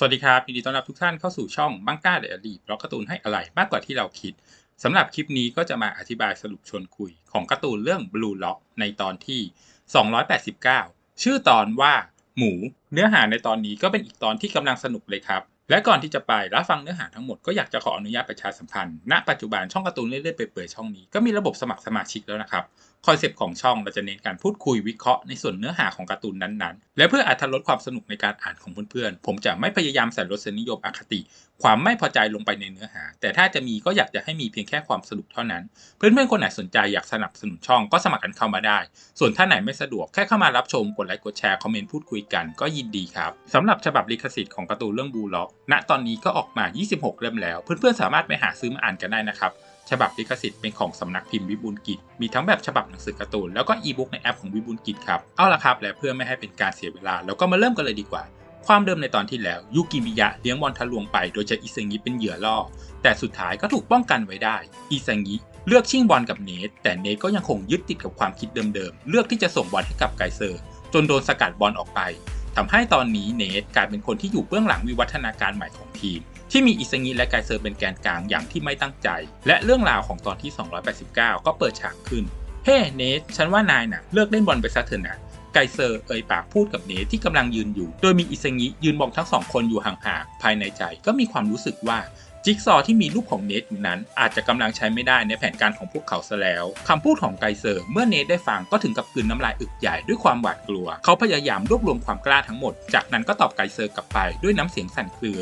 สวัสดีครับยินดีต้อนรับทุกท่านเข้าสู่ช่องบังก้าเดอะลีบล็อกการ์ตูนให้อะไรมากกว่าที่เราคิดสำหรับคลิปนี้ก็จะมาอธิบายสรุปชวนคุยของการ์ตูนเรื่อง Blue Lock ในตอนที่ 289 ชื่อตอนว่าหมู เนื้อหาในตอนนี้ก็เป็นอีกตอนที่กำลังสนุกเลยครับ และก่อนที่จะไปรับฟังเนื้อหาทั้งหมดก็อยากจะขออนุญาตประชาสัมพันธ์ ณ ปัจจุบันช่องการ์ตูนเรื่อยๆเปื่อยๆช่องนี้ก็มีระบบสมัครสมาชิกแล้วนะครับ คอนเซปต์ของช่องเราจะเน้นการพูดคุยวิเคราะห์ในส่วนเนื้อหาของการ์ตูนนั้นๆ และเพื่ออาจลดความสนุกในการอ่านของเพื่อนๆ ผมจะไม่พยายามใส่รสนิยมอคติ ความไม่พอใจลงไปในเนื้อหา แต่ถ้าจะมีก็อยากจะให้มีเพียงแค่ความสนุกเท่านั้น เพื่อนๆคนไหนสนใจอยากสนับสนุนช่องก็สมัครกันเข้ามาได้ ส่วนท่านไหนไม่สะดวกแค่เข้ามารับชมกดไลค์กดแชร์คอมเมนต์พูดคุยกันก็ยินดีครับสำหรับฉบับลิขสิทธิ์ของการ์ตูนเรื่องบูล็อก ณตอนนี้ก็ออกมา 26 เล่มแล้ว เพื่อนๆสามารถไปหาซื้อมาอ่านกันได้นะครับฉบับลิขสิทธิ์เป็นของสำนักพิมพ์วิบูลกิจ มีทั้งแบบฉบับหนังสือการ์ตูนแล้วก็อีบุ๊กในแอปของวิบูลกิจครับ เอาละครับ และเพื่อไม่ให้เป็นการเสียเวลา เราก็มาเริ่มกันเลยดีกว่า ความเดิมในตอนที่แล้วยูกิมิยะเลี้ยงบอลทะลวงไปโดยใช้อิเซงิเป็นเหยื่อล่อ แต่สุดท้ายก็ถูกป้องกันไว้ได้ อิเซงิเลือกชิงบอลกับเนทแต่เนทก็ยังคงยึดติดกับความคิดเดิมๆ เลือกที่จะส่งบอลให้กับไกเซอร์ จนโดนสกัดบอลออกไปทำให้ตอนนี้เนทกลายเป็นคนที่อยู่เบื้องหลังวิวัฒนาการใหม่ของทีม ที่มีอิซงิและไกเซอร์เป็นแกนกลางอย่างที่ไม่ตั้งใจ และเรื่องราวของตอนที่ 289 ก็เปิดฉากขึ้น เฮ้ เนทฉันว่านายน่ะเลิกเล่นบอลไปซะเถอะนะ กเซอร์เอ่ยปากพูดกับเนทที่กำลังยืนอยู่ โดยมีอิซงิยืนมองทั้งสองคนอยู่ห่างๆภายในใจก็มีความรู้สึกว่าจิ๊กซอว์ที่มีรูปของเนทอยู่นั้น อาจจะกำลังใช้ไม่ได้ในแผนการของพวกเขาซะแล้วคำพูดของไกเซอร์ เมื่อเนทได้ฟังก็ถึงกับกลืนน้ำลายอึกใหญ่ด้วยความหวาดกลัว เขาพยายามรวบรวมความกล้าทั้งหมด จากนั้นก็ตอบไกเซอร์กลับไปด้วยน้ำเสียงสั่นเครือ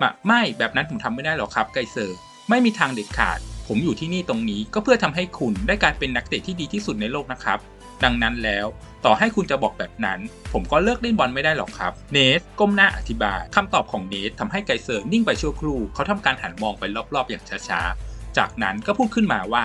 มาไม่แบบนั้นผมทำไม่ได้หรอกครับไกเซอร์ ไม่มีทางเด็ดขาด ผมอยู่ที่นี่ตรงนี้ก็เพื่อทำให้คุณได้กลายเป็นนักเตะที่ดีที่สุดในโลกนะครับ ดังนั้นแล้ว ต่อให้คุณจะบอกแบบนั้น ผมก็เลิกเล่นบอลไม่ได้หรอกครับ เนสก้มหน้าอธิบายคำตอบของเนสทำให้ไกเซอร์นิ่งไปชั่วครู่เขาทำการหันมองไปรอบๆ อย่างช้าๆ จากนั้นก็พูดขึ้นมาว่า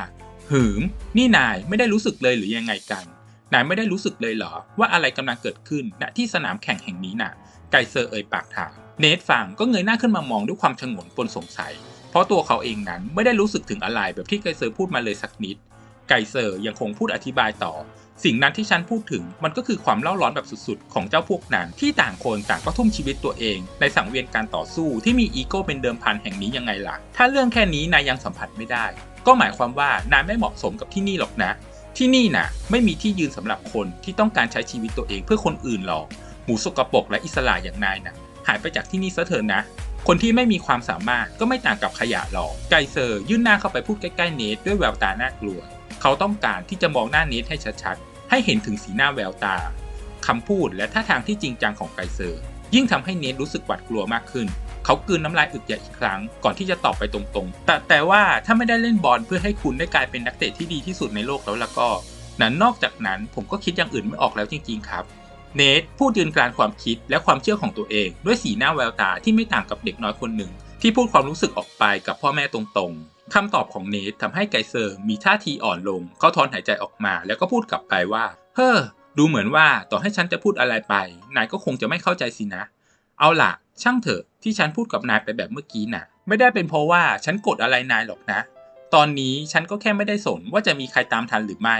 หืม นี่นายไม่ได้รู้สึกเลยหรือยังไงกัน นายไม่ได้รู้สึกเลยเหรอ ว่าอะไรกำลังเกิดขึ้นณที่สนามแข่งแห่งนี้น่ะ ไกเซอร์เอ่ยปากถามเนทฟังก็เงยหน้าขึ้นมามองด้วยความชงนปนสงสัย เพราะตัวเขาเองนั้นไม่ได้รู้สึกถึงอะไรแบบที่ไกเซอร์พูดมาเลยสักนิด ไกเซอร์ยังคงพูดอธิบายต่อ สิ่งนั้นที่ฉันพูดถึงมันก็คือความเล่าร้อนแบบสุดๆ ของเจ้าพวกนั้นที่ต่างคนต่างก็ทุ่มชีวิตตัวเอง ในสังเวียนการต่อสู้ที่มีอีโก้เป็นเดิมพันแห่งนี้ยังไงล่ะ ถ้าเรื่องแค่นี้นายยังสัมผัสไม่ได้ ก็หมายความว่านายไม่เหมาะสมกับที่นี่หรอกนะ ที่นี่น่ะไม่มีที่ยืนสำหรับคนที่ต้องการใช้ชีวิตตัวเองเพื่อคนอื่นหรอกหมูสกปรกและอิสระอย่างนายน่ะหายไปจากที่นี่ซะเถอะนะคนที่ไม่มีความสามารถก็ไม่ต่างกับขยะหรอก ไกเซอร์ยื่นหน้าเข้าไปพูดใกล้ๆเนทด้วยแววตาน่ากลัว เขาต้องการที่จะมองหน้าเนทให้ชัดๆ ให้เห็นถึงสีหน้าแววตาคำพูดและท่าทางที่จริงจังของไกเซอร์ ยิ่งทำให้เนทรู้สึกหวาดกลัวมากขึ้น เขากลืนน้ำลายอึกใหญ่อีกครั้ง ก่อนที่จะตอบไปตรงๆ แต่แต่ว่าถ้าไม่ได้เล่นบอลเพื่อให้คุณได้กลายเป็นนักเตะที่ดีที่สุดในโลกแล้วล่ะก็นั้นนอกจากนั้นผมก็คิดอย่างอื่นไม่ออกแล้วจริง ๆ ครับเนทพูดยืนกลานความคิดและความเชื่อของตัวเอง ด้วยสีหน้าแววตาที่ไม่ต่างกับเด็กน้อยคนหนึ่ง ที่พูดความรู้สึกออกไปกับพ่อแม่ตรงๆ คำตอบของเนททำให้ไกเซอร์มีท่าทีอ่อนลง เขาถอนหายใจออกมาแล้วก็พูดกลับไปว่า เฮ้อ ดูเหมือนว่าต่อให้ฉันจะพูดอะไรไป นายก็คงจะไม่เข้าใจสินะ เอาล่ะ ช่างเถอะที่ฉันพูดกับนายไปแบบเมื่อกี้น่ะ ไม่ได้เป็นเพราะว่าฉันกดอะไรนายหรอกนะ ตอนนี้ฉันก็แค่ไม่ได้สนว่าจะมีใครตามทันหรือไม่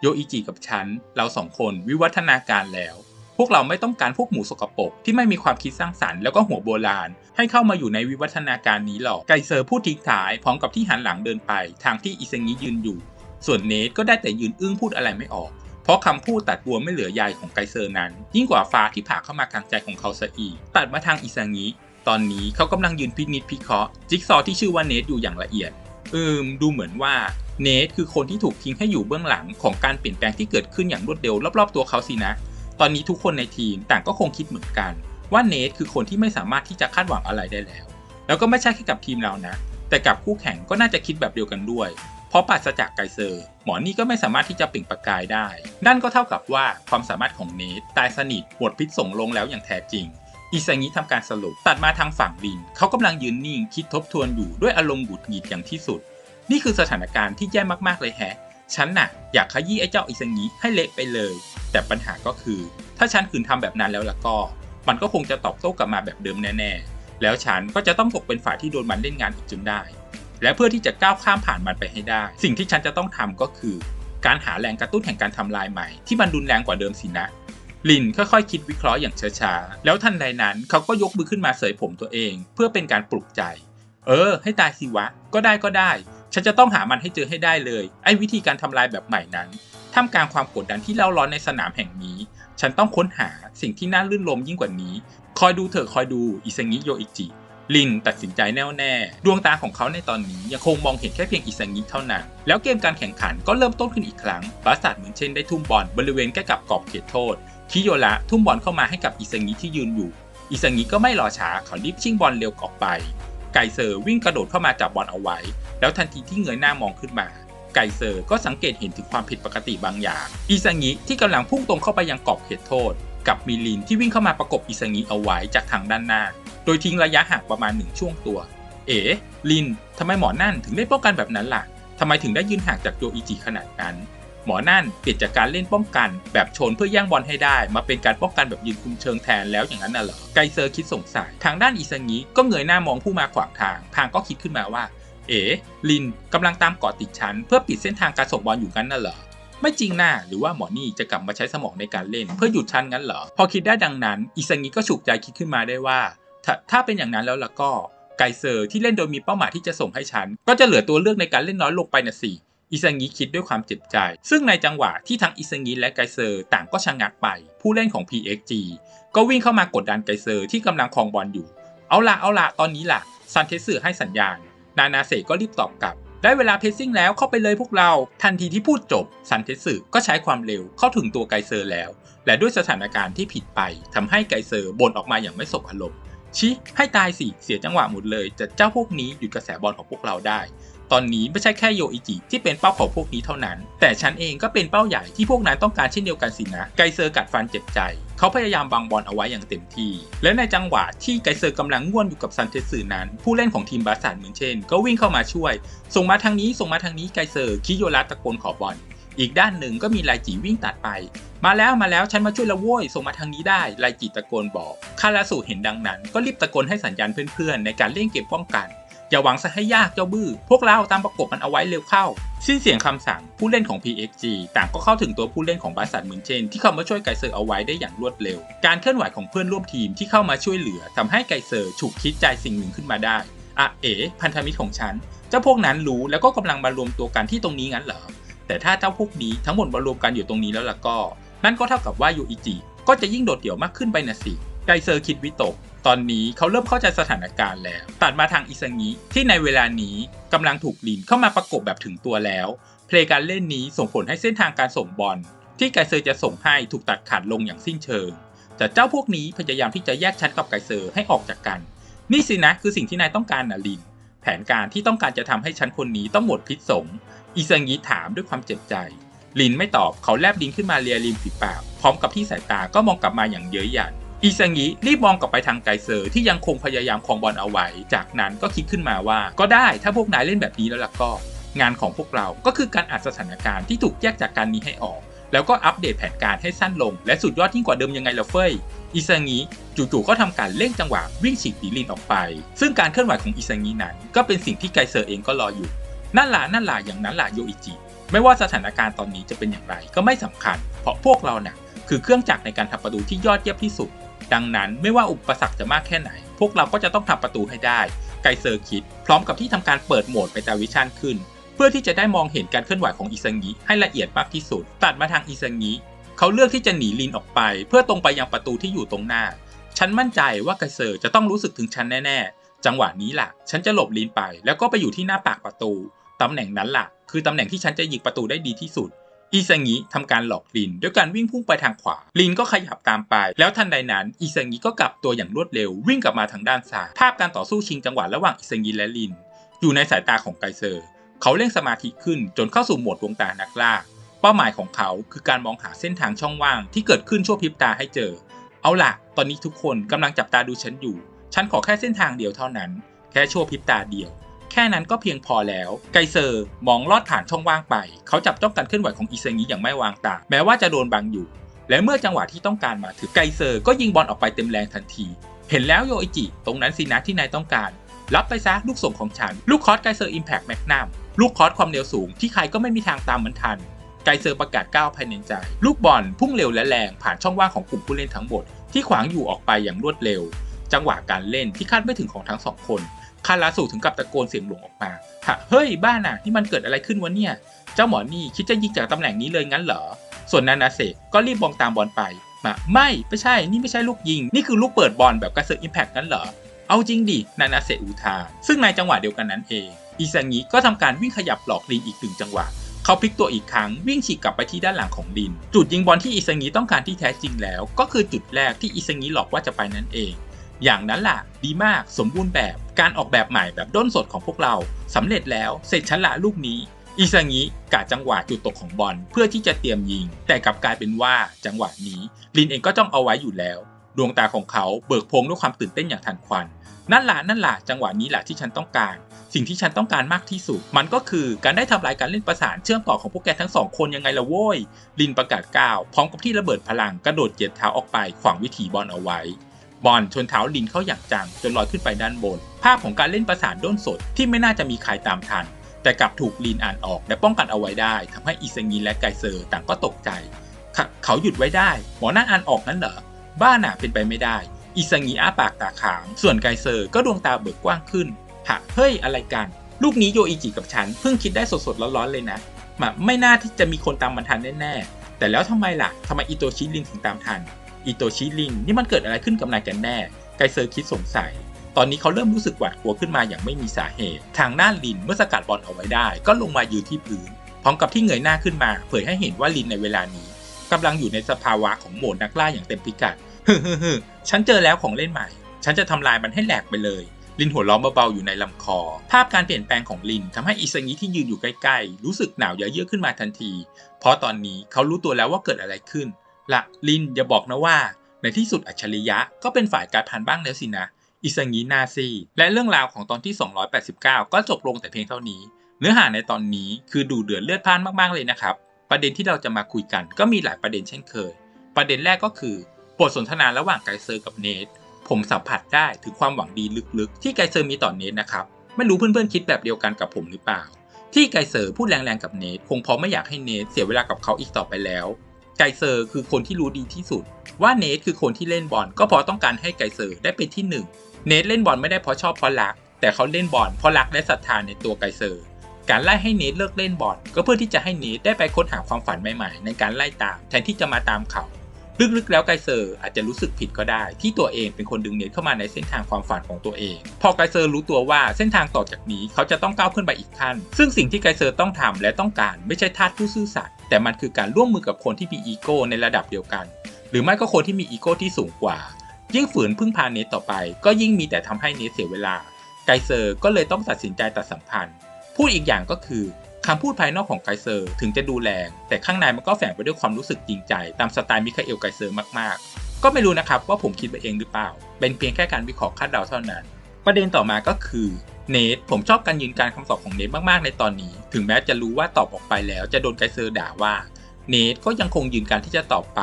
โยอิจิกับฉัน เราสองคนวิวัฒนาการแล้ว พวกเราไม่ต้องการพวกหมูสกปรกที่ไม่มีความคิดสร้างสรรค์แล้วก็หัวโบราณ ให้เข้ามาอยู่ในวิวัฒนาการนี้หรอก ไกเซอร์พูดทิ้งท้ายพร้อมกับที่หันหลังเดินไป ทางที่อิเซงิยืนอยู่ ส่วนเนทก็ได้แต่ยืนอึ้งพูดอะไรไม่ออก เพราะคำพูดตัดบัวไม่เหลือใยของไกเซอร์นั้น ยิ่งกว่าฟ้าที่ผ่าเข้ามากลางใจของเขาซะอีก ตัดมาทางอิซางิตอนนี้เขากำลังยืนพินิจพิเคราะห์จิ๊กซอที่ชื่อว่าเนทอยู่อย่างละเอียดอืมดูเหมือนว่าเนทคือคนที่ถูกทิ้งให้อยู่เบื้องหลังของการเปลี่ยนแปลงที่เกิดขึ้นอย่างรวดเร็วรอบๆตัวเขาสินะ ตอนนี้ทุกคนในทีมต่างก็คงคิดเหมือนกัน ว่าเนทคือคนที่ไม่สามารถที่จะคาดหวังอะไรได้แล้ว แล้วก็ไม่ใช่แค่กับทีมเรานะ แต่กับคู่แข่งก็น่าจะคิดแบบเดียวกันด้วย เพราะปราศจากไกเซอร์ หมอนี่ก็ไม่สามารถที่จะเปล่งประกายได้ นั่นก็เท่ากับว่าความสามารถของเนทตายสนิทหมดพิษส่งลงแล้วอย่างแท้จริงอิซางิทำการสรุปตัดมาทางฝั่งลิน เขากำลังยืนนิ่งคิดทบทวนอยู่ด้วยอารมณ์หงุดหงิดอย่างที่สุด นี่คือสถานการณ์ที่แย่มากๆเลยแฮะ ฉันน่ะอยากขยี้ไอ้เจ้าอิซางิให้เละไปเลย แต่ปัญหาก็คือ ถ้าฉันขืนทำแบบนั้นแล้วล่ะก็ มันก็คงจะตอบโต้กลับมาแบบเดิมแน่ๆ แล้วฉันก็จะต้องตกเป็นฝ่ายที่โดนมันเล่นงานอีกจนได้ และเพื่อที่จะก้าวข้ามผ่านมันไปให้ได้ สิ่งที่ฉันจะต้องทำก็คือ การหาแรงกระตุ้นแห่งการทำลายใหม่ ที่มันรุนแรงกว่าเดิมสินะลินค่อยๆคิดวิเคราะห์อย่างช้าๆ แล้วทันใดนั้นเขาก็ยกมือขึ้นมาเสยผมตัวเอง เพื่อเป็นการปลุกใจ เออ ให้ตายสิวะ ก็ได้ก็ได้ ฉันจะต้องหามันให้เจอให้ได้เลย ไอ้วิธีการทำลายแบบใหม่นั้นท่ามกลางความกดดันที่เล่าร้อนในสนามแห่งนี้ ฉันต้องค้นหาสิ่งที่น่าลื่นลมยิ่งกว่านี้ คอยดูเถอะคอยดูอิซางิโยอิจิ ลินตัดสินใจแน่วแน่ ดวงตาของเขาในตอนนี้ยังคงมองเห็นแค่เพียงอิซางิเท่านั้น แล้วเกมการแข่งขันก็เริ่มต้นขึ้นอีกครั้งบาสตัดเหมือนเช่นได้ทุ่มบอลบริเวณใกล้กับกรอบเขตโทษ คิโยระทุ่มบอลเข้ามาให้กับอิซางิที่ยืนอยู่ อิซางิก็ไม่รอช้าเขารีบชิงบอลเร็วออกไป ไกเซอร์วิ่งกระโดดเข้ามาจับบอลเอาไว้ แล้วทันทีที่เงยหน้ามองขึ้นมา ไกเซอร์ก็สังเกตเห็นถึงความผิดปกติบางอย่าง อิซางิที่กำลังพุ่งตรงเข้าไปยังกรอบเขตโทษ กับมิลินที่วิ่งเข้ามาประกบอิซางิเอาไว้จากทางด้านหน้า โดยทิ้งระยะห่างประมาณหนึ่งช่วงตัว เอ๋ลินทำไมหมอนั่นถึงได้ป้องกันแบบนั้นล่ะทำไมถึงได้ยืนห่างจากโยอิจิขนาดนั้น หมอนั่นเปลี่ยนจากการเล่นป้องกัน แบบชนเพื่อแย่งบอลให้ได้ มาเป็นการป้องกันแบบยืนคุมเชิงแทนแล้วอย่างนั้นน่ะเหรอไกเซอร์คิดสงสัยทางด้านอิซางิก็เงยหน้ามองผู้มาขวางทางทางก็คิดขึ้นมาว่า เอ๋ลินกำลังตามเกาะติดฉันเพื่อปิดเส้นทางการส่งบอลอยู่งั้นน่ะเหรอไม่จริงน่าหรือว่าหมอนี่จะกลับมาใช้สมองในการเล่น เพื่อหยุดฉันงั้นเหรอ พอคิดได้ดังนั้น อิซางิก็ฉุกใจคิดขึ้นมาได้ว่าถ้าถ้าเป็นอย่างนั้นแล้วล่ะก็ไกเซอร์ที่เล่นโดยมีเป้าหมายที่จะส่งให้ฉัน ก็จะเหลือตัวเลือกในการเล่นน้อยลงไปนะสิ อิซางิคิดด้วยความเจ็บใจ ซึ่งในจังหวะที่ทั้งอิซางิและไกเซอร์ต่างก็ชะงักไป ผู้เล่นของ PXG ก็วิ่งเข้ามากดดันไกเซอร์ที่กำลังครองบอลอยู่ เอาละเอาละตอนนี้ล่ะ ซันเทสึให้สัญญาณ นานาเซก็รีบตอบกลับ ได้เวลาเพซซิ่งแล้วเข้าไปเลยพวกเรา ทันทีที่พูดจบ ซันเทสึก็ใช้ความเร็วเข้าถึงตัวไกเซอร์แล้ว และด้วยสถานการณ์ที่ผิดไปทำให้ไกเซอร์บ่นออกมาอย่างไม่สบอารมณ์ชิให้ตายสิ เสียจังหวะหมดเลย จะเจ้าพวกนี้หยุดกระแสบอลของพวกเราได้ ตอนนี้ไม่ใช่แค่โยอิจิที่เป็นเป้าของพวกนี้เท่านั้น แต่ฉันเองก็เป็นเป้าใหญ่ที่พวกนั้นต้องการเช่นเดียวกันสินะ ไกเซอร์กัดฟันเจ็บใจ เขาพยายามบังบอลเอาไว้อย่างเต็มที่ และในจังหวะที่ไกเซอร์กำลังง่วนอยู่กับซันเทสึนั้น ผู้เล่นของทีมบาสสันเหมือนเช่น ก็วิ่งเข้ามาช่วย ส่งมาทางนี้ส่งมาทางนี้ไกเซอร์คิโยระตะโกนขอบอลอีกด้านหนึ่งก็มีไลจิวิ่งตัดไป มาแล้วมาแล้วฉันมาช่วยละโว้ยส่งมาทางนี้ได้ไลจิตะโกนบอกคาราสุเห็นดังนั้น ก็รีบตะโกนให้สัญญาณเพื่อนๆ ในการเล่นเกมป้องกัน อย่าหวังซะให้ยากเจ้าบื้อ พวกเราตามประกบมันเอาไว้เร็วเข้า สิ้นเสียงคำสั่งผู้เล่นของ PXG ต่างก็เข้าถึงตัวผู้เล่นของบาสันเหมือนเช่น ที่เข้ามาช่วยไกเซอร์เอาไว้ได้อย่างรวดเร็ว การเคลื่อนไหวของเพื่อนร่วมทีมที่เข้ามาช่วยเหลือทำให้ไกเซอร์ฉุกคิดใจสิ่งหนึ่งขึ้นมาได้อะเอ๋พันธมิตรของฉัน เจ้าพวกนั้นรู้แล้วก็กำลังมารวมตัวกันที่ตรงนี้งั้นเหรอ แต่ถ้าเจ้าพวกนี้ทั้งหมดมารวมกันอยู่ตรงนี้แล้วล่ะก็ นั่นก็เท่ากับว่ายูอิจิก็จะยิ่งโดดเดี่ยวมากขึ้นไปนะสิ ไกเซอร์คิดวิตก ตอนนี้เขาเริ่มเข้าใจสถานการณ์แล้ว ตัดมาทางอิซางิที่ในเวลานี้กำลังถูกลินเข้ามาประกบแบบถึงตัวแล้ว เพลย์การเล่นนี้ส่งผลให้เส้นทางการส่งบอล ที่ไกเซอร์จะส่งให้ถูกตัดขาดลงอย่างสิ้นเชิง แต่เจ้าพวกนี้พยายามที่จะแยกชั้นกับไกเซอร์ให้ออกจากกัน นี่สินะคือสิ่งที่นายต้องการนะลิน แผนการที่ต้องการจะทำให้ชั้นคนนี้ต้องหมดพิษสงอิซางิถามด้วยความเจ็บใจลินไม่ตอบเขาแลบลินขึ้นมาเลียริมฝีปาก พร้อมกับที่สายตาก็มองกลับมาอย่างเย้ยหยัน อิซางิรีบมองกลับไปทางไกเซอร์ที่ยังคงพยายามครองบอลเอาไว้ จากนั้นก็คิดขึ้นมาว่า ก็ได้ถ้าพวกนายเล่นแบบนี้แล้วล่ะก็ งานของพวกเราก็คือการอัดสถานการณ์ที่ถูกแยกจากการนี้ให้ออก แล้วก็อัปเดตแผนการให้สั้นลง และสุดยอดยิ่งกว่าเดิมยังไงล่ะเฟยอิซางิจู่ๆก็ทำการเร่งจังหวะวิ่งฉีกตีลินออกไป ซึ่งการเคลื่อนไหวของอิซางินั้นก็เป็นสิ่งที่ไกเซอร์เองก็รออยู่นั่นล่ะนั่นล่ะอย่างนั้นล่ะโยอิจิไม่ว่าสถานการณ์ตอนนี้จะเป็นอย่างไรก็ไม่สำคัญ เพราะพวกเราน่ะคือเครื่องจักรในการทำประตูที่ยอดเยี่ยมที่สุด ดังนั้นไม่ว่าอุปสรรคจะมากแค่ไหน พวกเราก็จะต้องทำประตูให้ได้ ไกเซอร์คิด พร้อมกับที่ทำการเปิดโหมดไปตาวิชั่นขึ้น เพื่อที่จะได้มองเห็นการเคลื่อนไหวของอิซังิให้ละเอียดมากที่สุด ตัดมาทางอิซังิเขาเลือกที่จะหนีลินออกไป เพื่อตรงไปยังประตูที่อยู่ตรงหน้า ฉันมั่นใจว่าไกเซอร์จะต้องรู้สึกถึงฉันแน่ๆ จังหวะนี้ล่ะ ฉันจะหลบลินไป แล้วก็ไปอยู่ที่หน้าปากประตูตำแหน่งนั้นล่ะ คือตำแหน่งที่ฉันจะยิงประตูได้ดีที่สุด อิซางิทำการหลอกลินด้วยการวิ่งพุ่งไปทางขวา ลินก็ขยับตามไป แล้วทันใดนั้นอิซางิก็กลับตัวอย่างรวดเร็ววิ่งกลับมาทางด้านซ้ายภาพการต่อสู้ชิงจังหวะระหว่างอิซางิและลิน อยู่ในสายตาของไกเซอร์ เขาเร่งสมาธิขึ้นจนเข้าสู่โหมดดวงตานักล่าเป้าหมายของเขาคือการมองหาเส้นทางช่องว่างที่เกิดขึ้นชั่วพริบตาให้เจอ เอาล่ะ ตอนนี้ทุกคนกำลังจับตาดูฉันอยู่ ฉันขอแค่เส้นทางเดียวเท่านั้น แค่ชั่วพริบตาเดียว แค่นั้นก็เพียงพอแล้ว ไกเซอร์มองลอดผ่านช่องว่างไป เขาจับจ้องการเคลื่อนไหวของอิซงิอย่างไม่วางตา แม้ว่าจะโดนบังอยู่ และเมื่อจังหวะที่ต้องการมาถึงไกเซอร์ก็ยิงบอลออกไปเต็มแรงทันที เห็นแล้วโยอิจิ ตรงนั้นสินะที่นายต้องการ รับไปซะลูกส่งของฉัน ลูกคอร์สไกเซอร์อิมแพกแมกนัมลูกคอร์สความเร็วสูงที่ใครก็ไม่มีทางตามมันทัน ไกเซอร์ประกาศก้าวภายในใจ ลูกบอลพุ่งเร็วและแรงผ่านช่องว่างของกลุ่มผู้เล่นทั้งหมดที่ขวางอยู่ออกไปอย่างรวดเร็ว จังหวะการเล่นที่คาดไม่ถึงของทั้งสองคน คาราสูถึงกับตะโกนเสียงหลงออกมาฮะเฮ้ยบ้าน่ะ นี่มันเกิดอะไรขึ้นวะเนี่ย เจ้าหมอนี่คิดจะยิงจากตำแหน่งนี้เลยงั้นเหรอ ส่วนนานาเซก็รีบมองตามบอลไปมาไม่ไม่ใช่นี่ไม่ใช่ลูกยิง นี่คือลูกเปิดบอลแบบกระเซอร์อิมแพกงั้นเหรอ เอาจริงดินานาเซอุทา ซึ่งในจังหวะเดียวกันนั้นเอง อิซางิก็ทำการวิ่งขยับหลอกลินอีกหนึ่งจังหวะเขาพลิกตัวอีกครั้งวิ่งฉีกกลับไปที่ด้านหลังของลิน จุดยิงบอลที่อิซางิต้องการที่แท้จริงแล้ว ก็คือจุดแรกที่อิซางิหลอกว่าจะไปนั่นเอง อย่างนั้นล่ะ ดีมากสมบูรณ์แบบการออกแบบใหม่แบบด้นสดของพวกเราสำเร็จแล้วเสร็จชั้นละลูกนี้อิซางิกะจังหวะจุดตกของบอลเพื่อที่จะเตรียมยิง แต่กลับกลายเป็นว่าจังหวะนี้ ลินเองก็จ้องเอาไว้อยู่แล้ว ดวงตาของเขาเบิกโพงด้วยความตื่นเต้นอย่างทันควัน นั่นล่ะนั่นล่ะจังหวะนี้แหละที่ฉันต้องการ สิ่งที่ฉันต้องการมากที่สุด มันก็คือการได้ทำลายการเล่นประสานเชื่อมต่อของพวกแกทั้งสองคนยังไงล่ะโว้ยลินประกาศก้าวพร้อมกับที่ระเบิดพลังกระโดดเหยียดเท้าออกไปขวางวิถีบอลเอาไว้ บอลชนเท้าลินเข้าอย่างจังจนลอยขึ้นไปด้านบน ภาพของการเล่นประสานด้นสดที่ไม่น่าจะมีใครตามทัน แต่กลับถูกลินอ่านออกและป้องกันเอาไว้ได้ทำให้อิซางิและไกเซอร์ต่างก็ตกใจ เขาหยุดไว้ได้ หมอนั่นอ่านออกนั้นเหรอ บ้าน่ะเป็นไปไม่ได้ อิซางิอ้าปากตาขาง ส่วนไกเซอร์ก็ดวงตาเบิกกว้างขึ้นหะเฮ้ยอะไรกัน ลูกนี้โยอิจิกับฉันเพิ่งคิดได้สดๆร้อนๆเลยนะมาไม่น่าที่จะมีคนตามมันทันแน่ๆแต่แล้วทำไมล่ะทำไมอิโตชิลินถึงตามทัน อิโตชิลินนี่มันเกิดอะไรขึ้นกับนายกันแน่ ไกเซอร์คิดสงสัย ตอนนี้เขาเริ่มรู้สึกหวาดกลัวขึ้นมาอย่างไม่มีสาเหตุ ทางหน้าลินเมื่อสกัดบอลเอาไว้ได้ ก็ลงมายืนที่พื้น พร้อมกับที่เงยหน้าขึ้นมา เผยให้เห็นว่าลินในเวลานี้กำลังอยู่ในสภาวะของโหมดนักล่าอย่างเต็มพิกัดฮึฮึฮึฉันเจอแล้วของเล่นใหม่ ฉันจะทำลายมันให้แหลกไปเลยลินหัวล้อมเบาๆอยู่ในลำคอ ภาพการเปลี่ยนแปลงของลินทำให้อิซางิที่ยืนอยู่ใกล้ๆ รู้สึกหนาวเยือกขึ้นมาทันที เพราะตอนนี้เขารู้ตัวแล้วว่าเกิดอะไรขึ้น ละลินอย่าบอกนะว่า ในที่สุดอัจฉริยะก็เป็นฝ่ายการพันบ้างแล้วสินะ อิซางินาซี และเรื่องราวของตอนที่ 289 ก็จบลงแต่เพียงเท่านี้ เนื้อหาในตอนนี้คือดูเดือดเลือดพล่านมากๆเลยนะครับ ประเด็นที่เราจะมาคุยกันก็มีหลายประเด็นเช่นเคย ประเด็นแรกก็คือบทสนทนาระหว่างไกเซอร์กับเนทผมสัมผัสได้ถึงความหวังดีลึกๆ ที่ไกเซอร์มีต่อเนทนะครับ ไม่รู้เพื่อนๆคิดแบบเดียวกันกับผมหรือเปล่า ที่ไกเซอร์พูดแรงๆกับเนทคงเพราะไม่อยากให้เนทเสียเวลากับเขาอีกต่อไปแล้ว ไกเซอร์คือคนที่รู้ดีที่สุด ว่าเนทคือคนที่เล่นบอลก็เพราะต้องการให้ไกเซอร์ได้เป็นที่หนึ่งเนทเล่นบอลไม่ได้เพราะชอบเพราะรัก แต่เขาเล่นบอลเพราะรักและศรัทธาในตัวไกเซอร์ การไล่ให้เนทเลิกเล่นบอลก็เพื่อที่จะให้เนทได้ไปค้นหาความฝันใหม่ๆ ในการไล่ตามแทนที่จะมาตามเขา ลึกๆแล้วไกเซอร์อาจจะรู้สึกผิดก็ได้ ที่ตัวเองเป็นคนดึงเนทเข้ามาในเส้นทางความฝันของตัวเอง พอไกเซอร์รู้ตัวว่าเส้นทางต่อจากนี้เขาจะต้องก้าวขึ้นไปอีกขั้น ซึ่งสิ่งที่ไกเซอร์ต้องทำและต้องการไม่ใช่ทาสผู้ซื่อสัตย์แต่มันคือการร่วมมือกับคนที่มีอีโก้ในระดับเดียวกัน หรือไม่ก็คนที่มีอีโก้ที่สูงกว่า ยิ่งฝืนพึ่งพาเนทต่อไป ก็ยิ่งมีแต่ทำให้เนทเสียเวลาไกเซอร์ก็เลยต้องตัดสินใจตัดสัมพันธ์พูดอีกอย่างก็คือ คำพูดภายนอกของไกเซอร์ถึงจะดูแรง แต่ข้างในมันก็แฝงไปด้วยความรู้สึกจริงใจ ตามสไตล์มิคาเอลไกเซอร์มากๆ ก็ไม่รู้นะครับว่าผมคิดไปเองหรือเปล่า เป็นเพียงแค่การวิเคราะห์คาดเดาเท่านั้น ประเด็นต่อมาก็คือเนทผมชอบการยืนการคำตอบของเนทมากๆในตอนนี้ ถึงแม้จะรู้ว่าตอบออกไปแล้วจะโดนไกเซอร์ด่าว่าเนทก็ยังคงยืนการที่จะตอบไป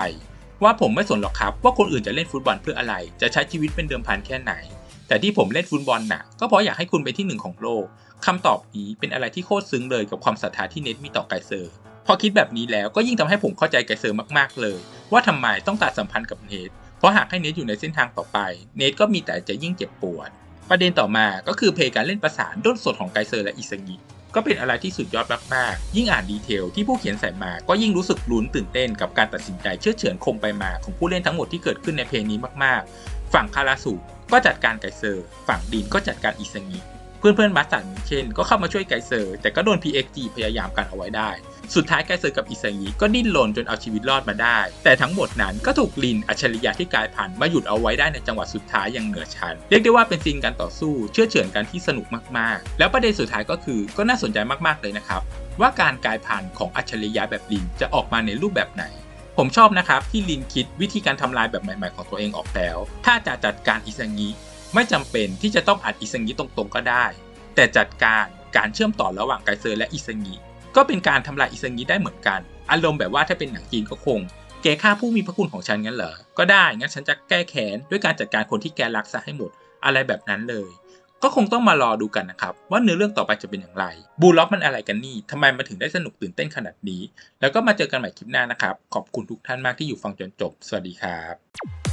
ว่าผมไม่สนหรอกครับ ว่าคนอื่นจะเล่นฟุตบอลเพื่ออะไร จะใช้ชีวิตเป็นเดิมพันแค่ไหน แต่ที่ผมเล่นฟุตบอลน่ะ ก็เพราะอยากให้คุณเป็นที่หนึ่งของโลกคำตอบนี้เป็นอะไรที่โคตรซึ้งเลยกับความศรัทธาที่เนทมีต่อไกเซอร์ พอคิดแบบนี้แล้วก็ยิ่งทำให้ผมเข้าใจไกเซอร์มากๆเลย ว่าทำไมต้องตัดสัมพันธ์กับเนทเพราะหากให้เนทอยู่ในเส้นทางต่อไป เนทก็มีแต่จะยิ่งเจ็บปวด ประเด็นต่อมาก็คือเพลงการเล่นประสานด้นสดของไกเซอร์และอิซางิก็เป็นอะไรที่สุดยอดมากๆ ยิ่งอ่านดีเทลที่ผู้เขียนใส่มา ก็ยิ่งรู้สึกลุ้นตื่นเต้นกับการตัดสินใจเชื่อเฉือนคมไปมาของผู้เล่นทั้งหมดที่เกิดขึ้นในเพลงนี้มากๆ ฝั่งคาราสุ ก็จัดการไกเซอร์ ฝั่งดินก็จัดการอิซางิเพื่อนๆบัสสันเช่นก็เข้ามาช่วยไกเซอร์ แต่ก็โดน PXG พยายามกันเอาไว้ได้ สุดท้ายไกเซอร์กับอิซางิก็ดิ้นรนจนเอาชีวิตรอดมาได้ แต่ทั้งหมดนั้นก็ถูกลินอัจฉริยะที่กลายพันธุ์มาหยุดเอาไว้ได้ในจังหวะสุดท้ายอย่างเหนือชั้นเรียกได้ว่าเป็นซีนการต่อสู้เชื่อเฉือนกันที่สนุกมากๆ แล้วประเด็นสุดท้ายก็คือก็น่าสนใจมากๆเลยนะครับว่าการกลายพันธุ์ของอัจฉริยะแบบลินจะออกมาในรูปแบบไหน ผมชอบนะครับที่ลินคิดวิธีการทำลายแบบใหม่ๆของตัวเองออกแล้ว ถ้าจะจัดการอิซางิไม่จำเป็นที่จะต้องอัดอิซางิตรงๆก็ได้ แต่จัดการการเชื่อมต่อระหว่างไกเซอร์และอิซางิก็เป็นการทำลายอิซางิได้เหมือนกัน อารมณ์แบบว่าถ้าเป็นหนังจีนก็คง แกฆ่าผู้มีพระคุณของฉันงั้นเหรอ ก็ได้งั้นฉันจะแก้แค้นด้วยการจัดการคนที่แกรักซะให้หมดอะไรแบบนั้นเลย ก็คงต้องมารอดูกันนะครับว่าเนื้อเรื่องต่อไปจะเป็นอย่างไร บูล็อกมันอะไรกันนี่ทำไมมันถึงได้สนุกตื่นเต้นขนาดนี้ แล้วก็มาเจอกันใหม่คลิปหน้านะครับ ขอบคุณทุกท่านมากที่อยู่ฟังจนจบ สวัสดีครับ